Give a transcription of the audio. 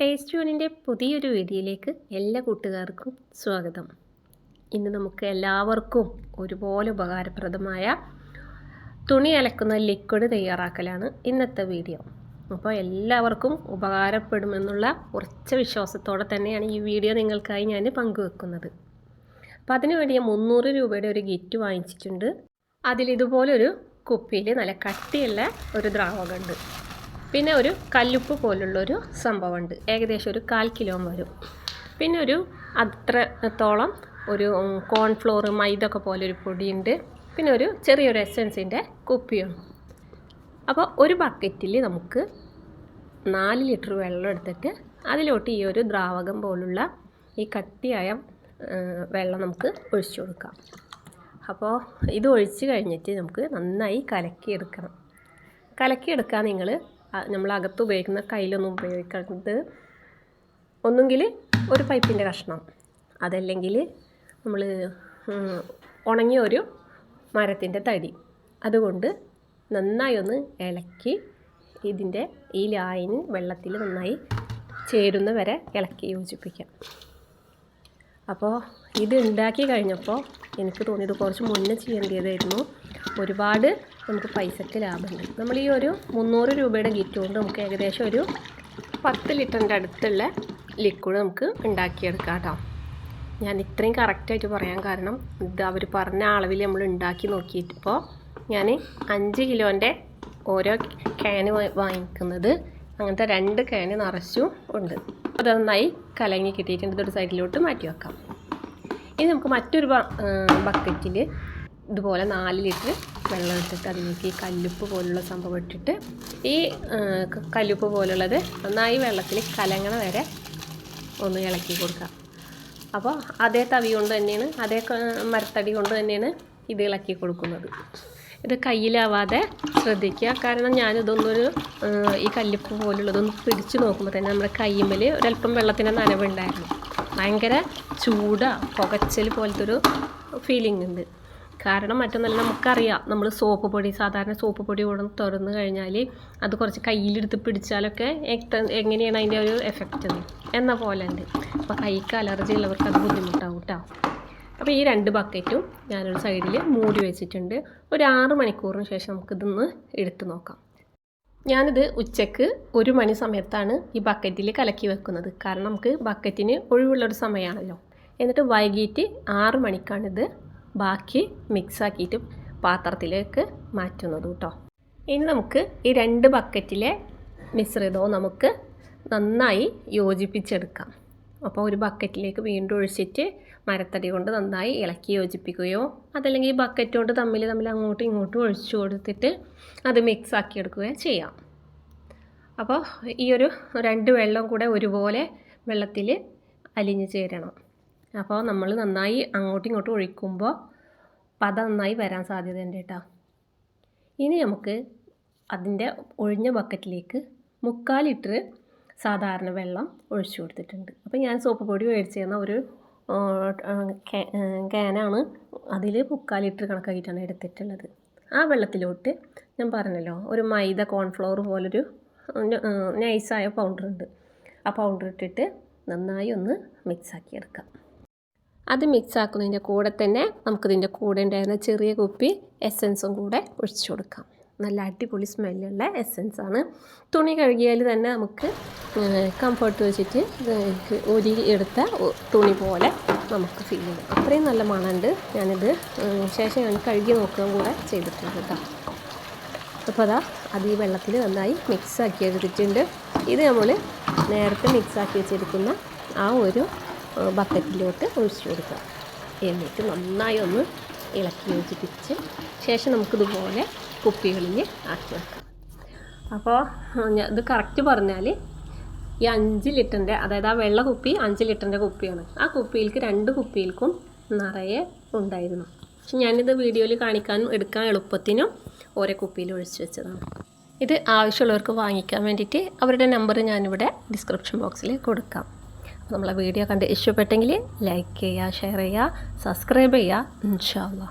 Taste യൂണിന്റെ പുതിയൊരു വീഡിയോയിലേക്ക് എല്ലാ കൂട്ടുകാർക്കും സ്വാഗതം. ഇന്ന് നമുക്ക് എല്ലാവർക്കും ഒരുപോലെ ഉപകാരപ്രദമായ തുണി അലക്കുന്ന ലിക്വിഡ് തയ്യാറാക്കലാണ് ഇന്നത്തെ വീഡിയോ. അപ്പോൾ എല്ലാവർക്കും ഉപകാരപ്പെടുമെന്നുള്ള ഉറച്ച വിശ്വാസത്തോടെ തന്നെയാണ് ഈ വീഡിയോ നിങ്ങൾക്കായി ഞാൻ പങ്കുവെക്കുന്നത്. അപ്പോൾ അതിനു വേണ്ടി ഞാൻ മുന്നൂറ് രൂപയുടെ ഒരു ഗിറ്റ് വാങ്ങിച്ചിട്ടുണ്ട്. അതിലിതുപോലൊരു കുപ്പിയിൽ നല്ല കട്ടിയുള്ള ഒരു ദ്രാവകമുണ്ട്. പിന്നെ ഒരു കല്ലുപ്പ് പോലുള്ളൊരു സംഭവമുണ്ട്. ഏകദേശം ഒരു കാൽ കിലോ വരും. പിന്നെ ഒരു അത്രത്തോളം ഒരു കോൺഫ്ലോർ മൈദ ഒക്കെ പോലെ ഒരു പൊടിയുണ്ട്. പിന്നെ ഒരു ചെറിയൊരു എസൻസിന്റെ കുപ്പിയും അപ്പോൾ ഒരു ബക്കറ്റിൽ നമുക്ക് നാല് ലിറ്റർ വെള്ളം എടുത്തിട്ട് അതിലോട്ട് ഈ ഒരു ദ്രാവകം പോലുള്ള ഈ കട്ടിയായ വെള്ളം നമുക്ക് ഒഴിച്ചു കൊടുക്കാം. അപ്പോൾ ഇത് ഒഴിച്ച് കഴിഞ്ഞിട്ട് നമുക്ക് നന്നായി കലക്കിയെടുക്കണം. കലക്കിയെടുക്കാൻ നിങ്ങൾ നമ്മൾ അകത്ത് ഉപയോഗിക്കുന്ന കയ്യിലൊന്നും ഉപയോഗിക്കുന്നത് ഒന്നുകിൽ ഒരു പൈപ്പിന്റെ കഷ്ണം. അതല്ലെങ്കിൽ നമ്മൾ ഉണങ്ങിയ ഒരു മരത്തിന്റെ തടി. അതുകൊണ്ട് നന്നായി ഒന്ന് ഇളക്കി ഇതിന്റെ ഈ ലായിന് വെള്ളത്തിൽ നന്നായി ചേരുന്ന വരെ ഇളക്കി യോജിപ്പിക്കാം. അപ്പോൾ ഇത് ഉണ്ടാക്കി കഴിഞ്ഞപ്പോൾ എനിക്ക് തോന്നിയത് കുറച്ച് മുന്നേ ചെയ്യേണ്ടതായിരുന്നു ഒരുപാട് നമുക്ക് പൈസയ്ക്ക് ലാഭമുണ്ട് നമ്മൾ ഈ ഒരു മുന്നൂറ് രൂപയുടെ ഗിറ്റ് കൊണ്ട് നമുക്ക് ഏകദേശം ഒരു പത്ത് ലിറ്ററിന്റെ അടുത്തുള്ള ലിക്വിഡ് നമുക്ക് ഉണ്ടാക്കിയെടുക്കാം കേട്ടോ. ഞാൻ ഇത്രയും കറക്റ്റായിട്ട് പറയാൻ കാരണം ഇത് അവർ പറഞ്ഞ അളവിൽ നമ്മൾ ഉണ്ടാക്കി നോക്കിയിട്ടിപ്പോൾ ഞാൻ അഞ്ച് കിലോന്റെ ഓരോ ക്യാന് വാങ്ങിക്കുന്നത് അങ്ങനത്തെ രണ്ട് ക്യാന് നിറച്ചും ഉണ്ട്. അത് നന്നായി കലങ്ങി കിട്ടിയിട്ടുണ്ട്. ഇതൊരു സൈഡിലോട്ട് മാറ്റി വെക്കാം. ഇനി നമുക്ക് മറ്റൊരു ബക്കറ്റിൽ ഇതുപോലെ നാല് ലിറ്റർ വെള്ളം എടുത്തിട്ട് അതിലേക്ക് ഈ കല്ലുപ്പ് പോലുള്ള സംഭവം ഇട്ടിട്ട് ഈ കല്ലുപ്പ് പോലുള്ളത് നന്നായി വെള്ളത്തിൽ കലങ്ങണ വരെ ഒന്ന് ഇളക്കി കൊടുക്കുക. അപ്പോൾ അതേ തവി കൊണ്ട് തന്നെയാണ് അതേ മരത്തടി കൊണ്ട് തന്നെയാണ് ഇത് ഇളക്കി കൊടുക്കുന്നത്. ഇത് കയ്യിലാവാതെ ശ്രദ്ധിക്കുക. കാരണം ഞാനിതൊന്നൊരു ഈ കല്ലുപ്പ് പോലുള്ളതൊന്ന് പിടിച്ച് നോക്കുമ്പോൾ തന്നെ നമ്മുടെ കയ്യുമ്മൽ ഒരല്പം വെള്ളത്തിന്റെ നനവുണ്ടായിരുന്നു. ഭയങ്കര ചൂടാ പുകച്ചൽ പോലത്തെ ഒരു ഫീലിംഗ് ഉണ്ട്. കാരണം മറ്റൊന്നല്ല നമുക്കറിയാം നമ്മൾ സോപ്പ് പൊടി സാധാരണ സോപ്പ് പൊടി കൂടെ തുറന്ന് കഴിഞ്ഞാൽ അത് കുറച്ച് കയ്യിലെടുത്ത് പിടിച്ചാലൊക്കെ എങ്ങനെയാണ് അതിന്റെ ഒരു എഫക്റ്റ് എന്ന പോലെ ഉണ്ട്. അപ്പോൾ കൈക്ക് അലർജി ഉള്ളവർക്ക് അത് ബുദ്ധിമുട്ടാവും കേട്ടോ അപ്പോൾ ഈ രണ്ട് ബക്കറ്റും ഞാനൊരു സൈഡിൽ മൂടി വെച്ചിട്ടുണ്ട്. ഒരു ആറ് മണിക്കൂറിന് ശേഷം നമുക്കിതൊന്ന് എടുത്ത് നോക്കാം. ഞാനിത് ഉച്ചയ്ക്ക് ഒരു മണി സമയത്താണ് ഈ ബക്കറ്റിൽ കലക്കി വെക്കുന്നത്. കാരണം നമുക്ക് ബക്കറ്റിന് ഒഴിവുള്ളൊരു സമയമാണല്ലോ എന്നിട്ട് വൈകിട്ട് ആറ് മണിക്കാണിത് ബാക്കി മിക്സാക്കിയിട്ട് പാത്രത്തിലേക്ക് മാറ്റുന്നത് കേട്ടോ. ഇനി നമുക്ക് ഈ രണ്ട് ബക്കറ്റിലെ മിശ്രിതവും നമുക്ക് നന്നായി യോജിപ്പിച്ചെടുക്കാം. അപ്പോൾ ഒരു ബക്കറ്റിലേക്ക് വീണ്ടും ഒഴിച്ചിട്ട് മരത്തടി കൊണ്ട് നന്നായി ഇളക്കി യോജിപ്പിക്കുകയോ അതല്ലെങ്കിൽ ബക്കറ്റ് കൊണ്ട് തമ്മിൽ തമ്മിൽ അങ്ങോട്ടും ഇങ്ങോട്ടും ഒഴിച്ചു കൊടുത്തിട്ട് അത് മിക്സ് ആക്കി എടുക്കുകയോ ചെയ്യാം. അപ്പോൾ ഈ ഒരു രണ്ട് വെള്ളം കൂടെ ഒരുപോലെ വെള്ളത്തിൽ അലിഞ്ഞു ചേരണം. അപ്പോൾ നമ്മൾ നന്നായി അങ്ങോട്ടും ഇങ്ങോട്ടും ഒഴിക്കുമ്പോൾ പത നന്നായി വരാൻ സാധ്യതയുണ്ട് കേട്ടോ. ഇനി നമുക്ക് അതിന്റെ ഒഴിഞ്ഞ ബക്കറ്റിലേക്ക് മുക്കാൽ ലിറ്റർ സാധാരണ വെള്ളം ഒഴിച്ചു കൊടുത്തിട്ടുണ്ട്. അപ്പോൾ ഞാൻ സോപ്പ് പൊടി മേടിച്ച് തന്ന ഒരു ക്യാനാണ് അതിൽ മുക്കാൽ ലിറ്റർ കണക്കാക്കിയിട്ടാണ് എടുത്തിട്ടുള്ളത്. ആ വെള്ളത്തിലോട്ട് ഞാൻ പറഞ്ഞല്ലോ ഒരു മൈദ കോൺഫ്ലവർ പോലൊരു നൈസായ പൗഡർ ഉണ്ട്. ആ പൗഡർ ഇട്ടിട്ട് നന്നായി ഒന്ന് മിക്സാക്കി എടുക്കാം. അത് മിക്സ് ആക്കുന്നതിന്റെ കൂടെ തന്നെ നമുക്കിതിന്റെ കൂടെ ഉണ്ടായിരുന്ന ചെറിയ കുപ്പി എസൻസും കൂടെ ഒഴിച്ചു കൊടുക്കാം. നല്ല അടിപൊളി സ്മെല്ലുള്ള ആണ് തുണി കഴുകിയാൽ തന്നെ നമുക്ക് കംഫർട്ട് വെച്ചിട്ട് ഒരു എടുത്ത തുണി പോലെ നമുക്ക് ഫീൽ ചെയ്യും. അത്രയും നല്ല മണമുണ്ട്. ഞാനിത് ശേഷം ഞാൻ കഴുകി നോക്കുകയും കൂടെ ചെയ്തിട്ടുണ്ട് കേട്ടോ. അപ്പോൾ അതാ അത് ഈ വെള്ളത്തിൽ നന്നായി മിക്സ് ആക്കി എടുത്തിട്ടുണ്ട്. ഇത് നമ്മൾ നേരത്തെ മിക്സ് ആക്കി വെച്ചിരിക്കുന്ന ആ ഒരു ബക്കറ്റിലോട്ട് ഒഴിച്ചു കൊടുക്കുക. എന്നിട്ട് നന്നായി ഒന്ന് ഇളക്കി യോജിപ്പിച്ച് ശേഷം നമുക്കിതുപോലെ കുപ്പികളിഞ്ഞ് ആക്കി വെക്കാം. അപ്പോൾ ഇത് കറക്റ്റ് പറഞ്ഞാൽ ഈ അഞ്ച് ലിറ്ററിന്റെ അതായത് ആ വെള്ള കുപ്പി അഞ്ച് ലിറ്ററിന്റെ കുപ്പിയാണ്. ആ കുപ്പിയിലേക്ക് രണ്ട് കുപ്പിയിൽക്കും നിറയെ ഉണ്ടായിരുന്നു. പക്ഷെ ഞാനിത് വീഡിയോയിൽ കാണിക്കാനും എടുക്കാൻ എളുപ്പത്തിനും ഓരോ കുപ്പിയിൽ ഒഴിച്ച് വെച്ചതാണ്. ഇത് ആവശ്യമുള്ളവർക്ക് വാങ്ങിക്കാൻ വേണ്ടിയിട്ട് അവരുടെ നമ്പർ ഞാനിവിടെ ഡിസ്ക്രിപ്ഷൻ ബോക്സിൽ കൊടുക്കാം. നമ്മളെ വീഡിയോ കണ്ട് ഇഷ്ടപ്പെട്ടെങ്കിൽ ലൈക്ക് ചെയ്യുക ഷെയർ ചെയ്യുക സബ്സ്ക്രൈബ് ചെയ്യുക. ഇൻഷാല്ല